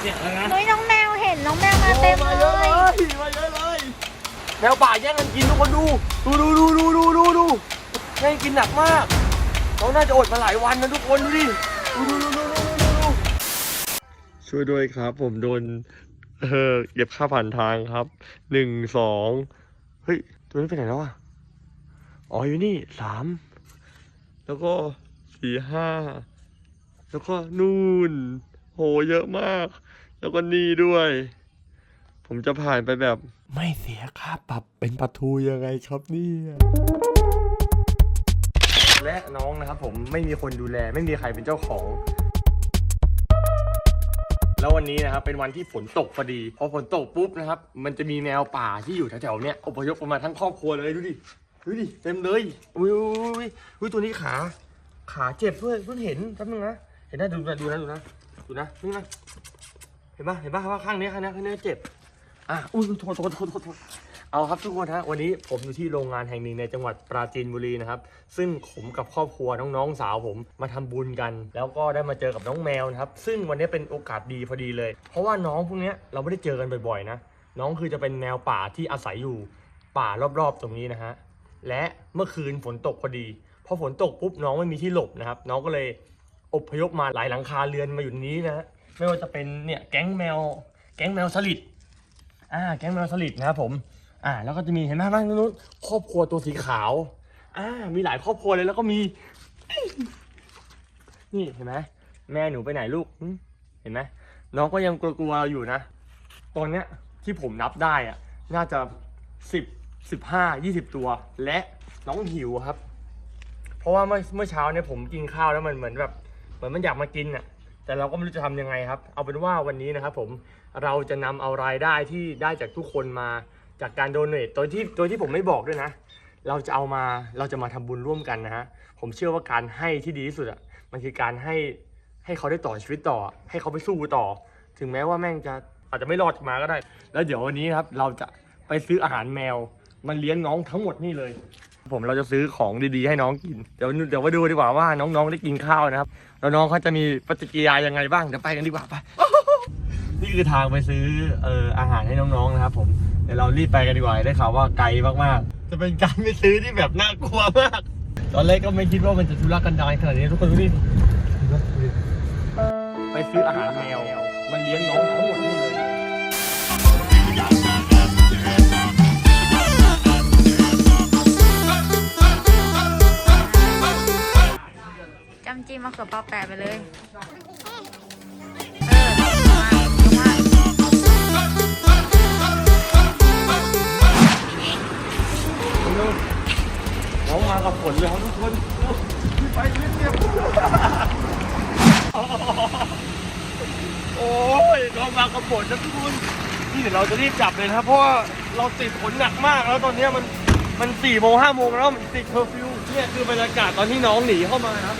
เสียงแล้วนะนุ้ยน้องแมวเห็นน้องแมวมาเต็มมาเลเยอะเลยยมาเยอะเลยแมวป่าแย่งกันกินทุกคนดู ดูดูดูดูดูดูดูแย่งกินหนักมากเขาน่าจะอดมาหลายวันนะทุกคนดูดิดูดูดูดูดูดูดูช่วยด้วยครับ ผมโดนเออเก็บค่าผ่านทางครับหนึ่งสองเฮ้ยตัวนี้ไปไหนแล้วอะอ๋ออยู่นี่สามแล้วก็สี่ห้าแล้วก็นู่นโห เยอะมาก แล้วก็นี่ด้วย ผมจะผ่านไปแบบ ไม่เสียค่าปรับเป็นปลาทูยังไงครับเนี่ยและน้องนะครับผมไม่มีคนดูแลไม่มีใครเป็นเจ้าของ แล้ววันนี้นะครับเป็นวันที่ฝนตกพอดี พอฝนตกปุ๊บนะครับ มันจะมีแมวป่าที่อยู่แถวๆเนี้ยอพยพกันมาทั้งครอบครัวเลยดูดิดูดิเต็มเลยอุ้ยอุ้ยอุ้ยอุ้ยตัวนี้ขา ขาเจ็บด้วยเพิ่งเห็นแป๊บนึงนะเห็นนะดูนะดูนะดูนะ ดูนะนี่นะเห็นปะเห็นปะว่าข้างนี้ข้างนี้ข้างนี้เจ็บอะอุ้ยโทษโทษโทษโทษเอาครับทุกคนฮะวันนี้ผมอยู่ที่โรงงานแห่งหนึ่งในจังหวัดปราจีนบุรีนะครับ ซึ่งผมกับครอบครัวน้องๆสาวผมมาทำบุญกัน แล้วก็ได้มาเจอกับน้องแมวนะครับ ซึ่งวันนี้เป็นโอกาสดีพอดีเลย เพราะว่าน้องพวกนี้เราไม่ได้เจอกันบ่อยๆนะน้องคือจะเป็นแมวป่าที่อาศัยอยู่ป่ารอบๆตรงนี้นะฮะและเมื่อคืนฝนตกพอดีพอฝนตกปุ๊บน้องไม่มีที่หลบนะครับ น้องก็เลย อพยพมาหลายหลังคาเรือนมาอยู่นี้นะฮะไม่ว่าจะเป็นเนี่ยแก๊งแมว แก๊งแมวสลิดอ่าแก๊งแมวสลิดนะครับผมอ่าแล้วก็จะมีเห็นไหมบ้างนู้นครอบครัวตัวสีขาวอ่ามีหลายครอบครัวเลยแล้วก็มี นี่เห็นไหมแม่หนูไปไหนลูกเห็นไหมน้องก็ยังกลัวๆอยู่นะ ตอนเนี้ยที่ผมนับได้อะ น่าจะสิบสิบห้ายี่สิบตัว และน้องหิวครับ เพราะว่าเมื่อเมื่อเช้าเนี่ยผมกินข้าวแล้วมันเหมือนแบบ เหมือนมันอยากมากินอะแต่เราก็ไม่รู้จะทำยังไงครับ เอาเป็นว่าวันนี้นะครับผมเราจะนำเอารายได้ที่ได้จากทุกคนมาจากการโดเนทโดยที่โดยที่ผมไม่บอกด้วยนะ เราจะเอามาเราจะมาทำบุญร่วมกันนะฮะผมเชื่อว่าการให้ที่ดีที่สุดอะมันคือการให้ให้เขาได้ต่อชีวิตต่อ ให้เขาไปสู้ต่อ ถึงแม้ว่าแม่งจะอาจจะไม่รอดมาก็ได้ แล้วเดี๋ยววันนี้ครับเราจะไปซื้ออาหารแมวมันเลี้ยงน้องทั้งหมดนี่เลย ผมเราจะซื้อของดีๆให้น้องกิน เดี๋ยวเดี๋ยวมาดูดีกว่าว่าน้องๆได้กินข้าวนะครับ แล้วน้องเขาจะมีปฏิกิริยายังไงบ้างเดี๋ยวไปกันดีกว่าไปนี่คือทางไปซื้อเอ่ออาหารให้น้องๆนะครับ ผมเดี๋ยวเรารีบไปกันดีกว่าได้ข่าวว่าไกลมากๆ จะเป็นการไปซื้อที่แบบน่ากลัวมาก ตอนแรกก็ไม่คิดว่ามันจะทุรกันดารขนาดนี้ทุกคนดูดิไปซื้ออาหารแมวมันเลี้ยงน้องทั้งหมดนี่เลยำจีมะเขือเปราแปะไปเลยเออมามาน้องมากับฝนเลยครับทุกคนไปเรียบโอ้ยน้องมากับฝนนะทุกคนนี่เดี๋ยวเราจะรีบจับเลยนะเพราะว่าเราติดฝนหนักมากแล้วตอนนี้มันมันสี่โมงห้าโมงแล้วมันติดเคอร์ฟิวเนี่ยคือบรรยากาศตอนที่น้องหนีเข้ามานะครับ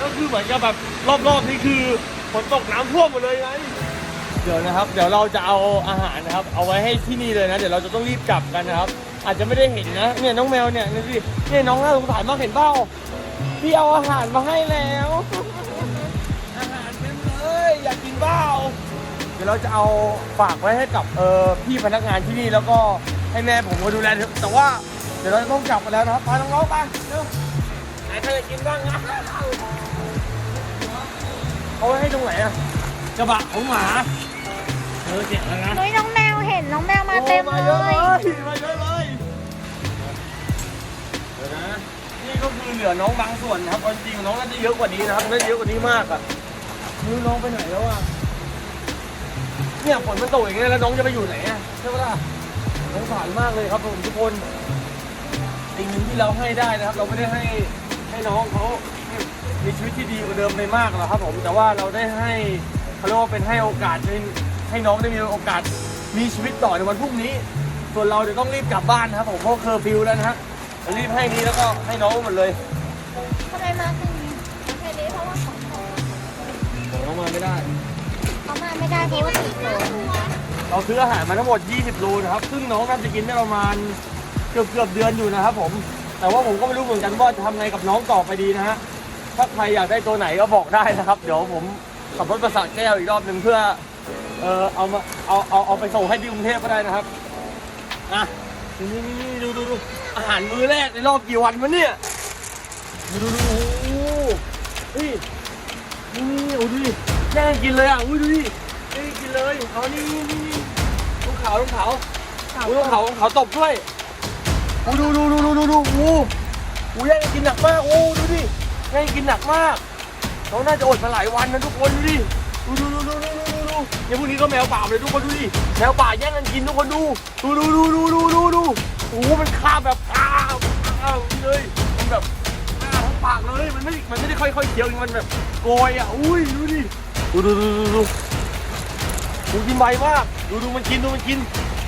แล้วคือเหมือนกับแบบรอบๆนี่คือฝนตกน้ำท่วมหมดเลยไงเดี๋ยวนะครับ เดี๋ยวเราจะเอาอาหารนะครับ เอาไว้ให้ที่นี่เลยนะ เดี๋ยวเราจะต้องรีบกลับกันนะครับ อาจจะไม่ได้เห็นนะ เนี่ยน้องแมวเนี่ยนี่สิเนี่ยน้องน่าสงสารมากเห็นเปล่าพี่เอาอาหารมาให้แล้ว อาหารเต็มเลยอยากกินเปล่าเดี๋ยวเราจะเอาฝากไว้ให้กับเออพี่พนักงานที่นี่แล้วก็ให้แม่ผมมาดูแลแต่ว่าเดี๋ยวเราจะต้องกลับกันแล้วนะครับไปน้องๆไปเร็ว ไหนใครจะกินบ้างนะเอาไว้ให้ตรงไหนอะกระบะของหมาเออเสียงแล้วนะนุ้ยน้องแมวเห็นน้องแมวมาเต็มโอ้เลมาเยอะยเลยมาเยอะเลยเดี๋ยวนะนี่ก็คือเหลือน้องบางส่วนนะครับเอาจริงๆน้องน่าจะเยอะกว่านี้นะครับน่าจะเยอะกว่านี้มากอะคือน้องไปไหนแล้วอะเนี่ยฝนมันตกอย่างเงี้ยแล้วน้องจะไปอยู่ไหนอะใช่ปะล่ะสงสารมากเลยครับผมทุกคนสิ่งหนึ่งที่เราให้ได้นะครับ เราไม่ได้ให้ ให้น้องเขามีชีวิตที่ดีกว่าเดิมไปมากหรอกครับผมแต่ว่าเราได้ให้เขาเรียกว่าเป็นให้โอกาสให้ให้น้องได้มีโอกาสมีชีวิตต่อในวันพรุ่งนี้ ส่วนเราเดี๋ยวต้องรีบกลับบ้านนะครับผมเพราะเคอร์ฟิวแล้วนะฮะเรารีบให้นี้แล้วก็ให้น้องหมดเลยทำไมมาถึงแค่นี้เพราะว่าของเขาผมน้องมาไม่ได้เขามาไม่ได้เพราะว่าติดฝนเราซื้ออาหารมาทั้งหมด 20 โลนะครับ ซึ่งน้องน่าจะกินได้ประมาณเกือบเกือบเดือนอยู่นะครับผม แต่ว่าผมก็ไม่รู้เหมือนกันว่าจะทำไงกับน้องต่อไปดีนะฮะ ถ้าใครอยากได้ตัวไหนก็บอกได้นะครับ เดี๋ยวผมขับรถประสาแก้วอีกรอบหนึ่งเพื่อ เออเอามาเอาเอาเอาไปส่งให้ที่กรุงเทพก็ได้นะครับ อะ นี่นี่นี่ดูดูดูอาหารมื้อแรกในรอบกี่วันวะเนี่ย ดูดูดูโอ้โหเฮ้ยนี่นี่โอ้ดูดิแย่งกินเลยอะ อุ้ยดูดิแย่กินเลยเอานี่นี่นี่นี่ลูกขาวลูกขาวลูกขาวลูกขาวตบด้วย โอ้ดูดูดูดูดูดูโอ้โหแย่งกินหนักมาก โอ้ดูดิแย่งกินหนักมากเขาน่าจะอดมาหลายวันนะทุกคนดูดิดูดูดูดูดูดูดูเนี่ยพวกนี้ก็แมวป่าเลยทุกคนดูดิแมวป่าแย่งกันกินทุกคนดูดูดูดูดูดูดูดูโอ้มันคาบแบบอ้าวอ้าวนี่เลยมันแบบอ้าวทั้งปากเลยมันไม่มันไม่ได้ค่อยๆเคี้ยวมันแบบโกยอะอุ้ยดูดิดูดูดูดูดูดูกินไวมากดูดูมันกินดูมันกิน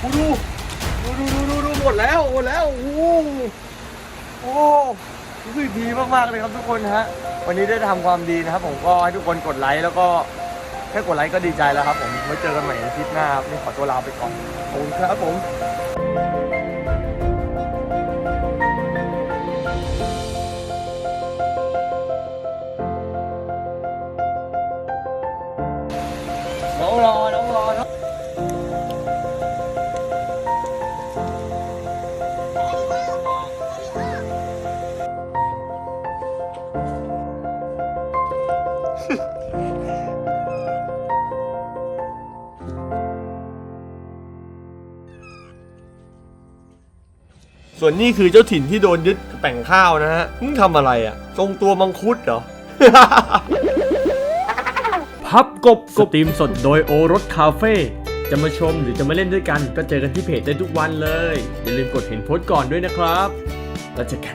ดูดูดูดูดูดูดู หมดแล้วหมดแล้วโอ้โหโอ้รู้สึกดีมากๆเลยครับทุกคนฮะวันนี้ได้ทำความดีนะครับผมก็ให้ทุกคนกดไลค์แล้วก็แค่กดไลค์ก็ดีใจแล้วครับผมไว้เจอกันใหม่ในคลิปหน้าครับนี่ขอตัวลาไปก่อนขอบคุณครับผมน้องรอน้องรอ ส่วนนี้คือเจ้าถิ่นที่โดนยึดแป่งข้าวนะฮะมึงทำอะไรอะ ทรงตัวมังคุดเหรอ พับกบสตรีมสดโดยโอรสคาเฟ่จะมาชมหรือจะมาเล่นด้วยกัน ก็เจอกันที่เพจได้ทุกวันเลย อย่าลืมกดเห็นโพสต์ก่อนด้วยนะครับ แล้วเจอกัน